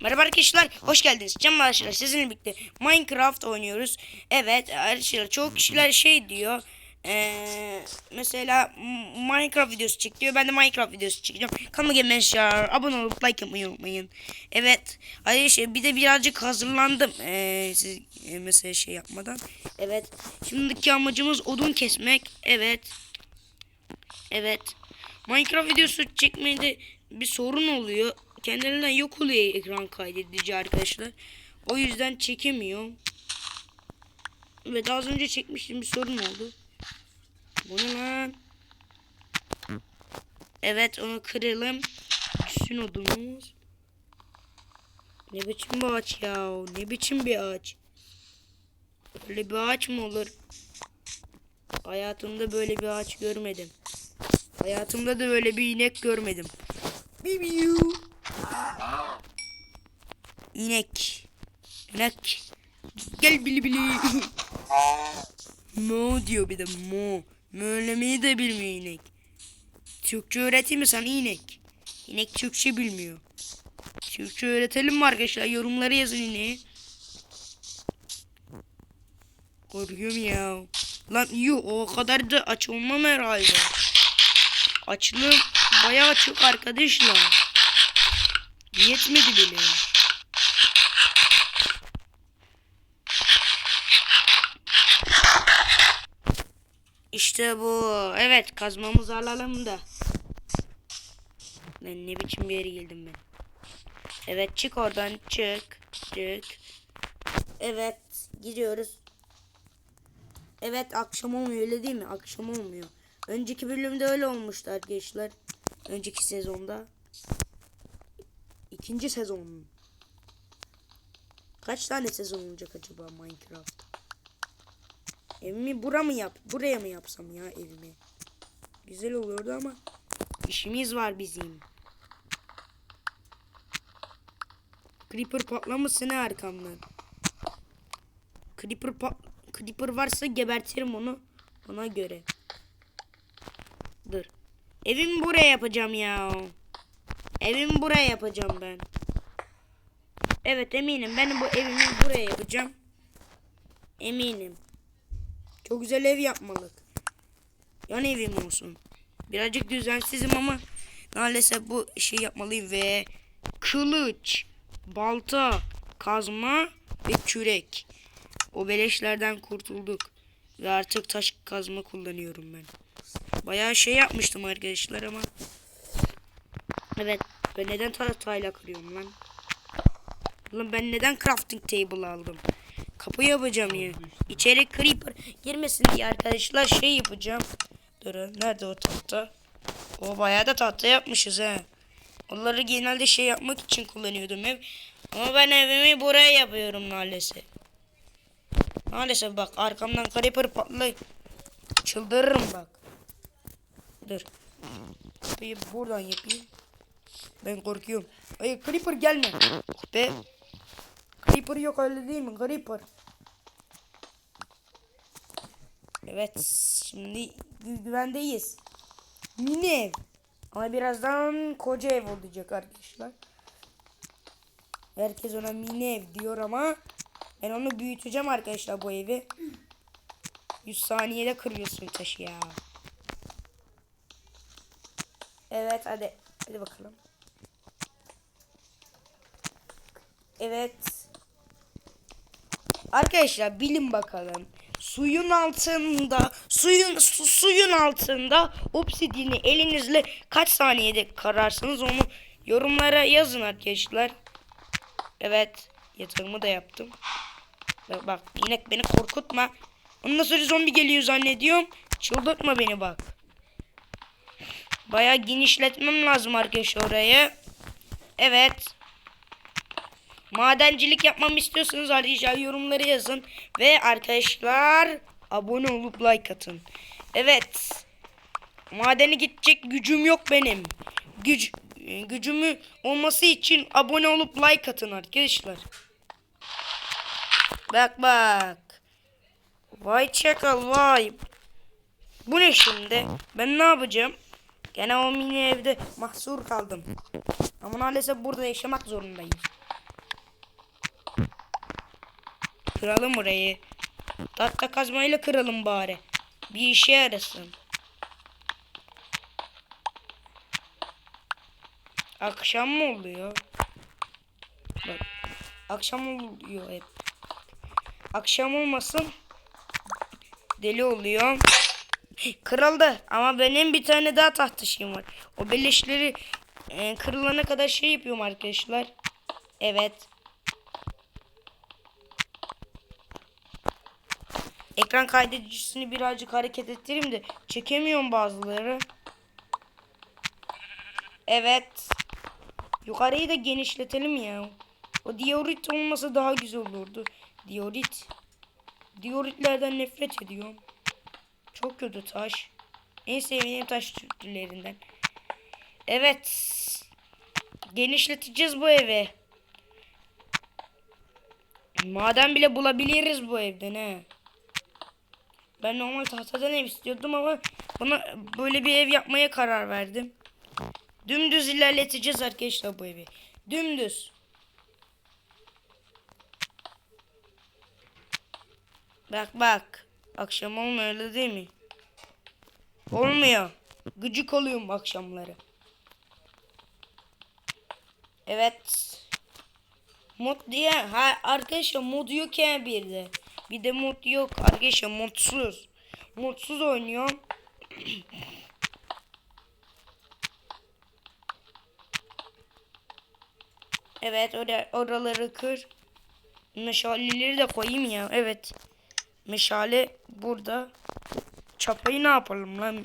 Merhaba arkadaşlar, hoş geldiniz. Canım arkadaşlar sizinle birlikte Minecraft oynuyoruz. Evet arkadaşlar çok kişiler şey diyor. Eee mesela Minecraft videosu çek diyor. Ben de Minecraft videosu çekeceğim. Kanalıma gelmeyi abone olup like yapmayı unutmayın. Evet arkadaşlar bir de birazcık hazırlandım. Eee siz mesela şey yapmadan. Evet şimdiki amacımız odun kesmek. Evet. Evet. Minecraft videosu çekmede bir sorun oluyor. Kendiliğinden yok oluyor ekran kaydedici arkadaşlar. O yüzden çekemiyorum. Evet az önce çekmiştim bir sorun oldu. Bu ne lan? Evet onu kıralım. Düşsün odunumuz. Ne biçim bir ağaç ya? Ne biçim bir ağaç? Böyle bir ağaç mı olur? Hayatımda böyle bir ağaç görmedim. Hayatımda da böyle bir inek görmedim. Bibiu. İnek. İnek. Gel bili bili. Mo diyor bir de mo. Mölemeyi de bilmiyor inek. Türkçe öğreteyim mi sana inek? İnek Türkçe bilmiyor. Türkçe öğretelim mi arkadaşlar? Yorumları yazın ineğe. Korkuyorum ya. Lan yuh o kadar da aç olmam herhalde. Açlığım bayağı çok arkadaşlar. Yetmedi bile. İşte bu. Evet kazmamızı alalım da. Ben ne biçim bir yere geldim ben. Evet çık oradan çık. Çık. Evet gidiyoruz. Evet akşam olmuyor öyle değil mi? Akşam olmuyor. Önceki bölümde öyle olmuştu arkadaşlar. Önceki sezonda. İkinci sezon. Kaç tane sezon olacak acaba Minecraft? Evimi bura mı yap? Buraya mı yapsam ya evimi? Güzel olurdu ama işimiz var bizim. Creeper patlaması ne arkamdan? Creeper pat Creeper varsa gebertirim onu. Ona göre. Dur. Evimi buraya yapacağım ya. Evimi buraya yapacağım ben. Evet eminim. Ben bu evimi buraya yapacağım. Eminim. Çok güzel ev yapmalık. Yan evim olsun. Birazcık düzensizim ama maalesef bu şey yapmalıyım ve kılıç, balta, kazma ve kürek. O beleşlerden kurtulduk. Ve artık taş kazma kullanıyorum ben. Bayağı şey yapmıştım arkadaşlar ama. Evet. Ben neden tahtayla kırıyorum lan? Ulan ben neden crafting table aldım? Kapı yapacağım ya. İçeri creeper girmesin diye arkadaşlar şey yapacağım. Durun. Nerede o tahta? O bayağı da tahta yapmışız ha. Onları genelde şey yapmak için kullanıyordum ev. Ama ben evimi buraya yapıyorum maalesef. Maalesef bak arkamdan creeper patlay. Çıldırırım bak. Dur. Kapıyı buradan yapayım. Ben korkuyorum. Ay creeper gelme. Be. Creeper yok öyle değil mi? Creeper. Evet. Şimdi gü- güvendeyiz. Mini ev. Ama birazdan koca ev olacak arkadaşlar. Herkes ona mini ev diyor ama ben onu büyüteceğim arkadaşlar bu evi. 100 saniyede kırıyorsun taşı ya. Evet hadi. Hadi bakalım. Evet. Arkadaşlar bilin bakalım. Suyun altında, suyun su, suyun altında obsidiyeni elinizle kaç saniyede kararsınız onu yorumlara yazın arkadaşlar. Evet, yatağımı da yaptım. Bak, bak inek beni korkutma. Ondan sonra zombi geliyor zannediyorum. Çıldırtma beni bak. Bayağı genişletmem lazım arkadaşlar orayı. Evet. Madencilik yapmamı istiyorsanız arkadaşlar yorumları yazın. Ve arkadaşlar abone olup like atın. Evet. Madene gidecek gücüm yok benim. Güc gücümü olması için abone olup like atın arkadaşlar. Bak bak. Vay çakal vay. Bu ne şimdi? Ben ne yapacağım? Gene o mini evde mahsur kaldım. Ama maalesef burada yaşamak zorundayım. Kıralım burayı. Tahta kazmayla kıralım bari. Bir işe yarasın. Akşam mı oluyor? Bak. Akşam oluyor hep. Akşam olmasın. Deli oluyor. Kırıldı ama benim bir tane daha tahta şeyim var. O beleşleri e, kırılana kadar şey yapıyorum arkadaşlar. Evet. Ekran kaydedicisini birazcık hareket ettireyim de çekemiyorum bazıları. Evet. Yukarıyı da genişletelim ya. O diorit olmasa daha güzel olurdu. Diorit. Dioritlerden nefret ediyorum. Çok kötü taş. En sevdiğim taş türlerinden. Evet. Genişleteceğiz bu evi. Maden bile bulabiliriz bu evden he. Ben normal tahtadan ev istiyordum ama buna böyle bir ev yapmaya karar verdim. Dümdüz ilerleteceğiz arkadaşlar bu evi. Dümdüz. Bak bak. Akşam olmuyor öyle değil mi? Olmuyor. Gıcık oluyorum akşamları. Evet. Mod diye ha arkadaşlar mod yok ya bir de. Bir de mod yok arkadaşlar modsuz. Modsuz oynuyorum. evet oraya oraları kır. Meşaleleri de koyayım ya. Evet. Meşale burada. Çapayı ne yapalım lan?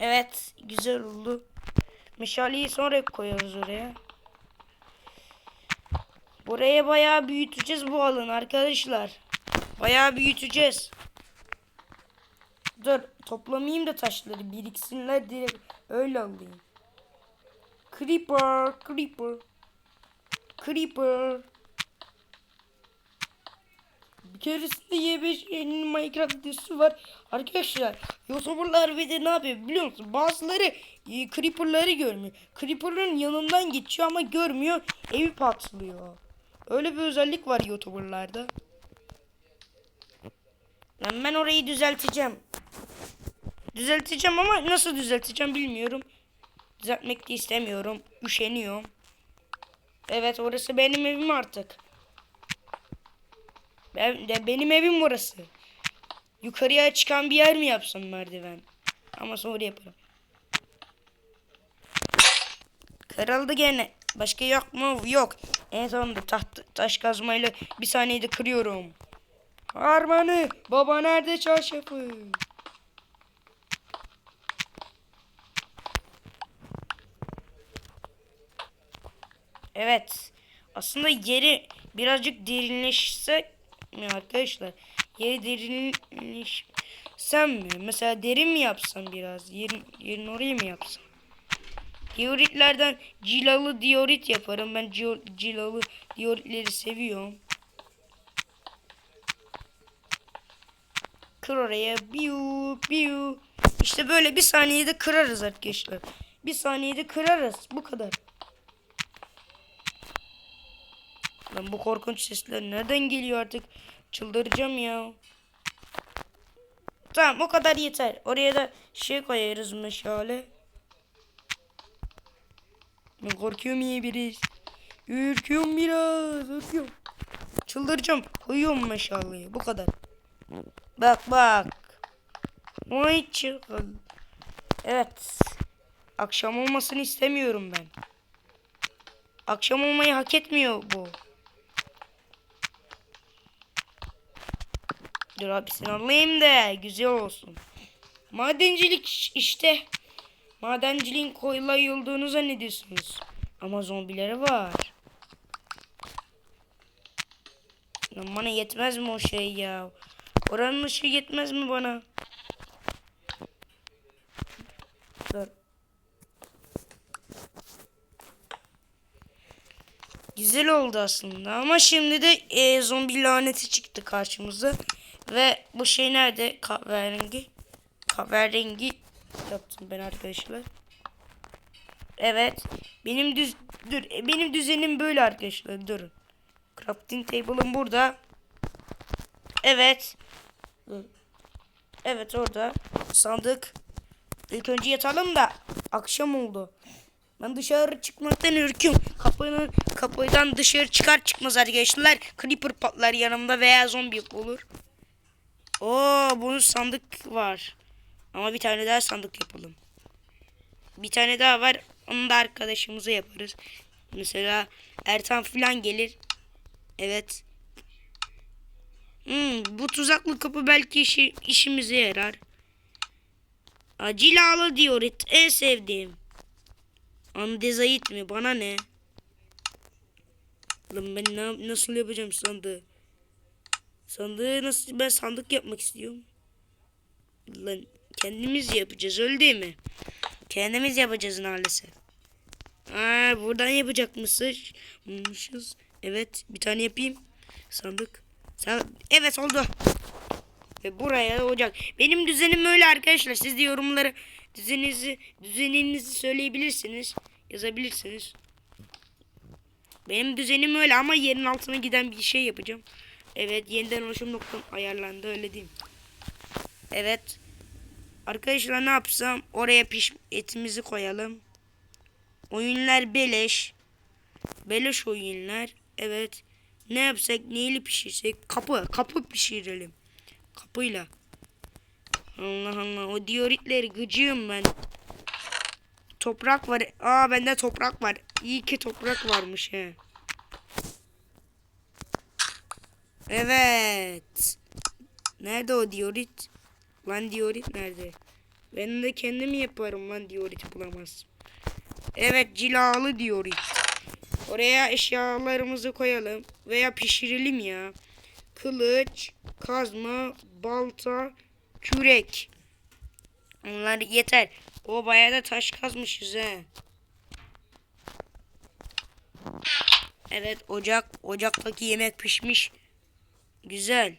Evet, güzel oldu. Meşaleyi sonra koyarız oraya. Buraya bayağı büyüteceğiz bu alanı arkadaşlar. Bayağı büyüteceğiz. Dur toplamayayım da taşları biriksinler direkt öyle alayım. Creeper, creeper. Creeper. Bir keresinde Y5'nin Minecraft videosu var. Arkadaşlar YouTuber'lar bir de ne yapıyor biliyor musun? Bazıları e, Creeper'ları görmüyor. Creeper'ın yanından geçiyor ama görmüyor. Evi patlıyor. Öyle bir özellik var YouTuber'larda. Lan ben orayı düzelteceğim. Düzelteceğim ama nasıl düzelteceğim bilmiyorum. Düzeltmek de istemiyorum. Üşeniyorum. Evet orası benim evim artık. Ben de benim evim burası. Yukarıya çıkan bir yer mi yapsam merdiven? Ama sonra yaparım. Kırıldı gene. Başka yok mu? Yok. En sonunda taht, taş kazmayla bir saniyede kırıyorum. Harmanı. Baba nerede çarşafı? Evet. Aslında yeri birazcık derinleşse mi arkadaşlar? Yeri derinleşsem mi? Mesela derin mi yapsam biraz? Yerin, yerin oraya mı yapsam? Dioritlerden cilalı diorit yaparım. Ben cilalı dioritleri seviyorum. Kır oraya. Biu biu. İşte böyle bir saniyede kırarız arkadaşlar. Bir saniyede kırarız. Bu kadar. Lan bu korkunç sesler nereden geliyor artık? Çıldıracağım ya. Tamam o kadar yeter. Oraya da şey koyarız meşale. Ben korkuyorum iyi biri. Ürküyorum biraz. Ürküyorum. Çıldıracağım. Koyuyorum meşaleyi. Bu kadar. Bak bak. Vay çılgın. Evet. Akşam olmasını istemiyorum ben. Akşam olmayı hak etmiyor bu. Dur abi sen alayım da güzel olsun. Madencilik işte. Madenciliğin kolay olduğunu zannediyorsunuz. Ama zombileri var. Lan bana yetmez mi o şey ya? Oranın ışığı yetmez mi bana? Dur. Güzel oldu aslında ama şimdi de e, zombi laneti çıktı karşımıza. Ve bu şey nerede? Kahverengi. Kahverengi yaptım ben arkadaşlar. Evet. Benim düz dur e, benim düzenim böyle arkadaşlar. Durun. Crafting table'ım burada. Evet. Evet orada. Sandık. İlk önce yatalım da akşam oldu. Ben dışarı çıkmaktan ürküyorum. Kapının kapıdan dışarı çıkar çıkmaz arkadaşlar. Creeper patlar yanımda veya zombi olur. Oo bunun sandık var. Ama bir tane daha sandık yapalım. Bir tane daha var. Onu da arkadaşımıza yaparız. Mesela Ertan falan gelir. Evet. Hmm, bu tuzaklı kapı belki işi, işimize yarar. Acil ağla diyor. En sevdiğim. Andezayit mi? Bana ne? Lan ben ne, nasıl yapacağım sandığı? Sandığı nasıl? Ben sandık yapmak istiyorum. Lan kendimiz yapacağız öyle değil mi? Kendimiz yapacağız maalesef. Aa, buradan yapacakmışız. Evet bir tane yapayım. Sandık. Sen, evet oldu. Ve buraya da ocak. Benim düzenim öyle arkadaşlar. Siz de yorumları düzeninizi düzeninizi söyleyebilirsiniz. Yazabilirsiniz. Benim düzenim öyle ama yerin altına giden bir şey yapacağım. Evet yeniden oluşum noktam ayarlandı öyle diyeyim. Evet. Arkadaşlar ne yapsam oraya piş etimizi koyalım. Oyunlar beleş. Beleş oyunlar. Evet. Ne yapsak neyle pişirsek? Kapı. Kapı pişirelim. Kapıyla. Allah Allah. O dioritleri gıcığım ben. Toprak var. Aa bende toprak var. İyi ki toprak varmış he. Evet. Nerede o diorit? Lan diorit nerede? Ben de kendim yaparım lan diorit bulamaz. Evet cilalı diorit. Oraya eşyalarımızı koyalım. Veya pişirelim ya. Kılıç, kazma, balta, kürek. Onlar yeter. O bayağı da taş kazmışız he. Evet ocak. Ocaktaki yemek pişmiş. Güzel.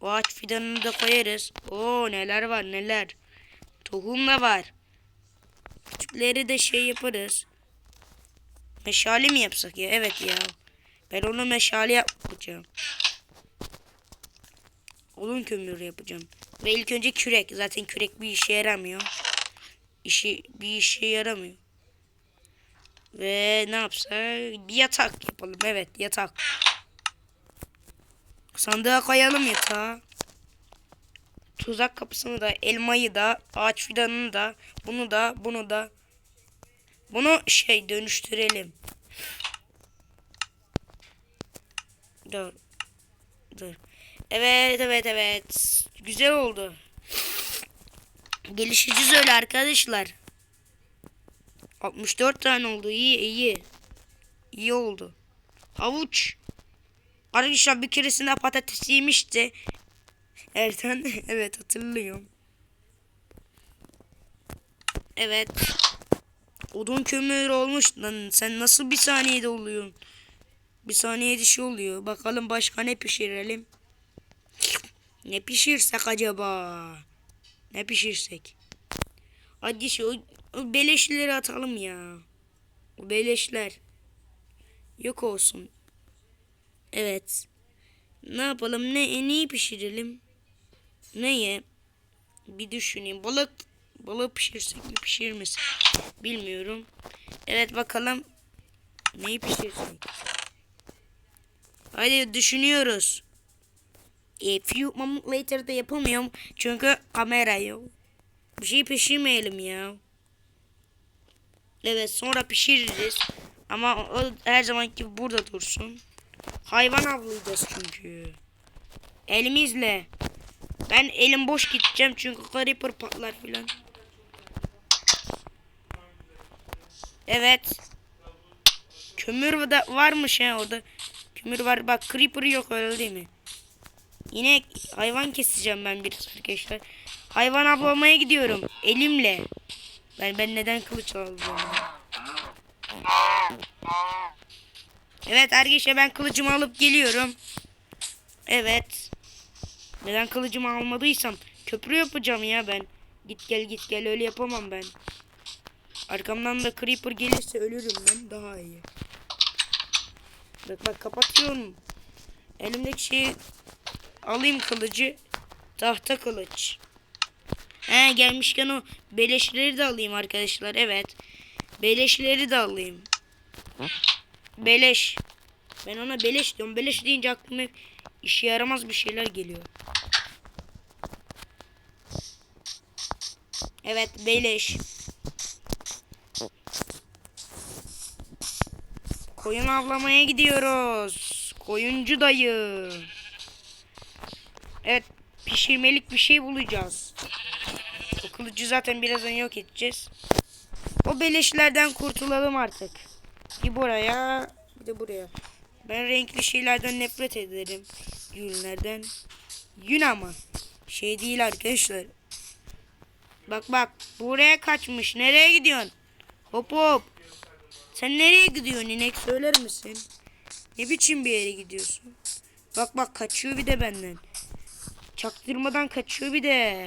O ağaç fidanını da koyarız. Oo neler var neler. Tohum da var. Küçükleri de şey yaparız. Meşale mi yapsak ya? Evet ya. Ben onu meşale yapacağım. Odun kömürü yapacağım. Ve ilk önce kürek. Zaten kürek bir işe yaramıyor. İşi bir işe yaramıyor. Ve ne yapsak? Bir yatak yapalım. Evet yatak. Sandığa koyalım yatağı. Tuzak kapısını da, elmayı da, ağaç fidanını da, bunu da, bunu da. Bunu şey dönüştürelim. Dur. Dur. Evet, evet, evet. Güzel oldu. Gelişeceğiz öyle arkadaşlar. 64 tane oldu. İyi, iyi. İyi oldu. Havuç. Arkadaşlar bir keresinde patates yemişti. Ertan evet hatırlıyorum. Evet. Odun kömür olmuş lan. Sen nasıl bir saniyede oluyorsun? Bir saniyede şey oluyor. Bakalım başka ne pişirelim? Ne pişirsek acaba? Ne pişirsek? Hadi şu o beleşleri atalım ya. O beleşler. Yok olsun. Evet. Ne yapalım? Ne neyi pişirelim? Neye? Bir düşüneyim. Balık balık pişirsek mi pişirmesek? Bilmiyorum. Evet bakalım. Neyi pişirsek? Hadi düşünüyoruz. A few moment later da yapamıyorum. Çünkü kamera yok. Bir şey pişirmeyelim ya. Evet sonra pişiririz. Ama o her zamanki gibi burada dursun. Hayvan avlayacağız çünkü. Elimizle. Ben elim boş gideceğim çünkü creeper patlar filan. Evet. Kömür da varmış he orada. Kömür var. Bak creeper yok öyle değil mi? Yine hayvan keseceğim ben bir arkadaşlar. Hayvan avlamaya gidiyorum. Elimle. Ben ben neden kılıç alacağım? Evet arkadaşlar ben kılıcımı alıp geliyorum. Evet. Neden kılıcımı almadıysam köprü yapacağım ya ben. Git gel git gel öyle yapamam ben. Arkamdan da creeper gelirse ölürüm ben. Daha iyi. Bak bak kapatıyorum. Elimdeki şeyi alayım kılıcı. Tahta kılıç. He gelmişken o beleşleri de alayım arkadaşlar. Evet. Beleşleri de alayım. Beleş. Ben ona beleş diyorum. Beleş deyince aklıma işe yaramaz bir şeyler geliyor. Evet beleş. Koyun avlamaya gidiyoruz. Koyuncu dayı. Evet pişirmelik bir şey bulacağız. O kılıcı zaten birazdan yok edeceğiz. O beleşlerden kurtulalım artık. Bir buraya bir de buraya. Ben renkli şeylerden nefret ederim. Yünlerden. Yün ama. Şey değil arkadaşlar. Bak bak buraya kaçmış. Nereye gidiyorsun? Hop hop. Sen nereye gidiyorsun inek söyler misin? Ne biçim bir yere gidiyorsun? Bak bak kaçıyor bir de benden. Çaktırmadan kaçıyor bir de.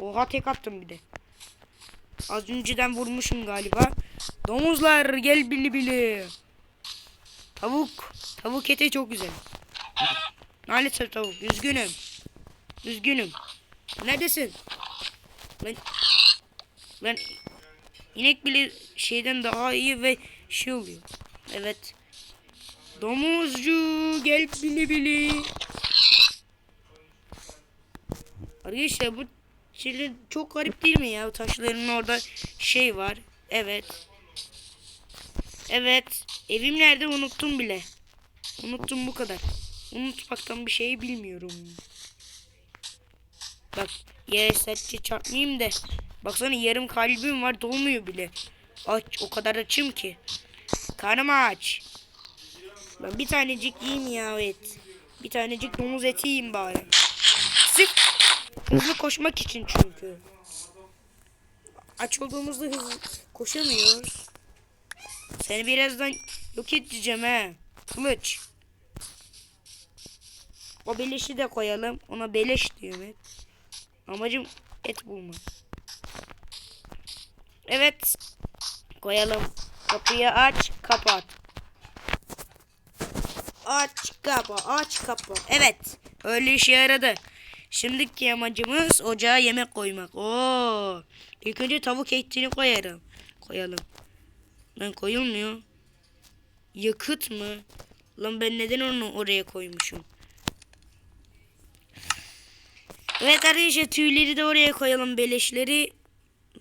Oha tek attım bir de. Az önceden vurmuşum galiba. Domuzlar gel bili bili. Tavuk. Tavuk eti çok güzel. Maalesef tavuk. Üzgünüm. Üzgünüm. Neredesin? Lan, lan inek bile şeyden daha iyi ve şey oluyor. Evet. Domuzcu gel bili bili. Arkadaşlar bu şeyler çok garip değil mi ya? Taşların orada şey var. Evet. Evet. Evim nerede unuttum bile. Unuttum bu kadar. Unutmaktan bir şey bilmiyorum. Bak yere sertçe çarpmayayım da. Baksana yarım kalbim var dolmuyor bile. Aç o kadar açım ki. Karnım aç. Ben bir tanecik yiyeyim ya et. Bir tanecik domuz eti yiyeyim bari. Sırf hızlı koşmak için çünkü. Aç olduğumuzda hızlı koşamıyoruz. Seni birazdan yok edeceğim he. Kılıç. O beleşi de koyalım. Ona beleş diyorum hep. Amacım et bulmak. Evet. Koyalım. Kapıyı aç, kapat. Aç, kapa, aç, kapa. Evet. Öyle işe yaradı. Şimdiki amacımız ocağa yemek koymak. Oo. İlk önce tavuk etini koyarım. Koyalım. Lan koyulmuyor. Yakıt mı? Lan ben neden onu oraya koymuşum? Evet arkadaşlar tüyleri de oraya koyalım beleşleri.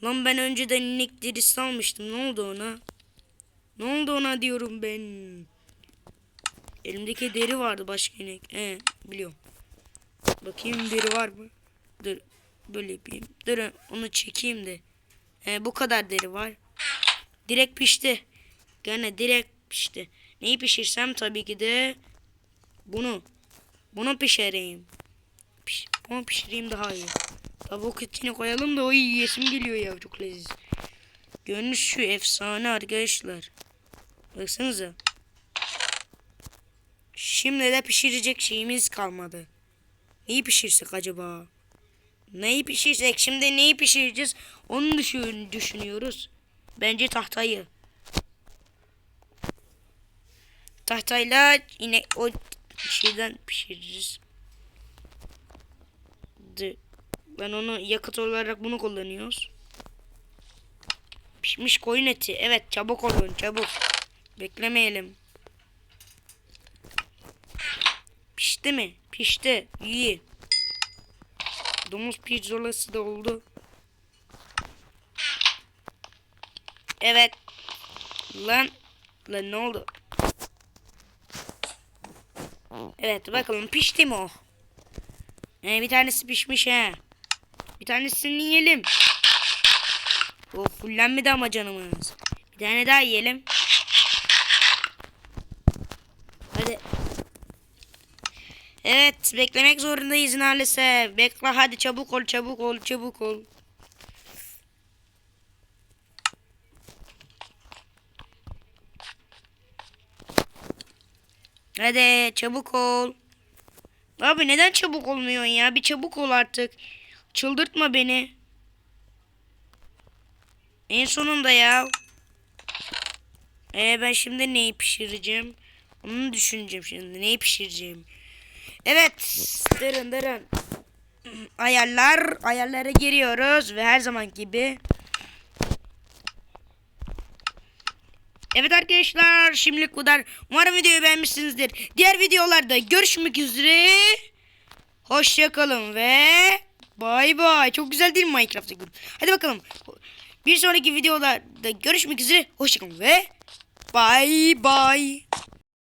Lan ben önceden inek derisi almıştım. Ne oldu ona? Ne oldu ona diyorum ben. Elimdeki deri vardı başka inek. He biliyorum. Bakayım deri var mı? Dur böyle yapayım. Dur onu çekeyim de. He bu kadar deri var. Direkt pişti. Gene direkt pişti. Neyi pişirsem tabii ki de bunu. Bunu pişireyim. Piş, bunu pişireyim daha iyi. Tavuk etini koyalım da o yiyesim geliyor ya çok leziz. Görünüş şu efsane arkadaşlar. Baksanıza. Şimdi de pişirecek şeyimiz kalmadı. Neyi pişirsek acaba? Neyi pişirsek? Şimdi neyi pişireceğiz? Onu düşün, düşünüyoruz. Bence tahtayı. Tahtayla yine o şeyden. De, ben onu yakıt olarak bunu kullanıyoruz. Pişmiş koyun eti. Evet çabuk olun çabuk. Beklemeyelim. Pişti mi? Pişti. İyi. Domuz pirzolası da oldu. Evet. Lan. Lan ne oldu? Evet bakalım pişti mi o? Ee, bir tanesi pişmiş he. Bir tanesini yiyelim. O fullenmedi ama canımız. Bir tane daha yiyelim. Hadi. Beklemek zorundayız maalesef. Bekle hadi çabuk ol çabuk ol çabuk ol. Hadi çabuk ol. Abi neden çabuk olmuyorsun ya? Bir çabuk ol artık. Çıldırtma beni. En sonunda ya. Ee ben şimdi neyi pişireceğim? Onu düşüneceğim şimdi. Neyi pişireceğim? Evet. Dırın dırın. Ayarlar. Ayarlara giriyoruz. Ve her zaman gibi. Evet arkadaşlar. Şimdilik bu kadar. Umarım videoyu beğenmişsinizdir. Diğer videolarda görüşmek üzere. Hoşçakalın ve bay bay. Çok güzel değil mi Minecraft'ta gün? Hadi bakalım. Bir sonraki videolarda görüşmek üzere. Hoşçakalın ve bay bay.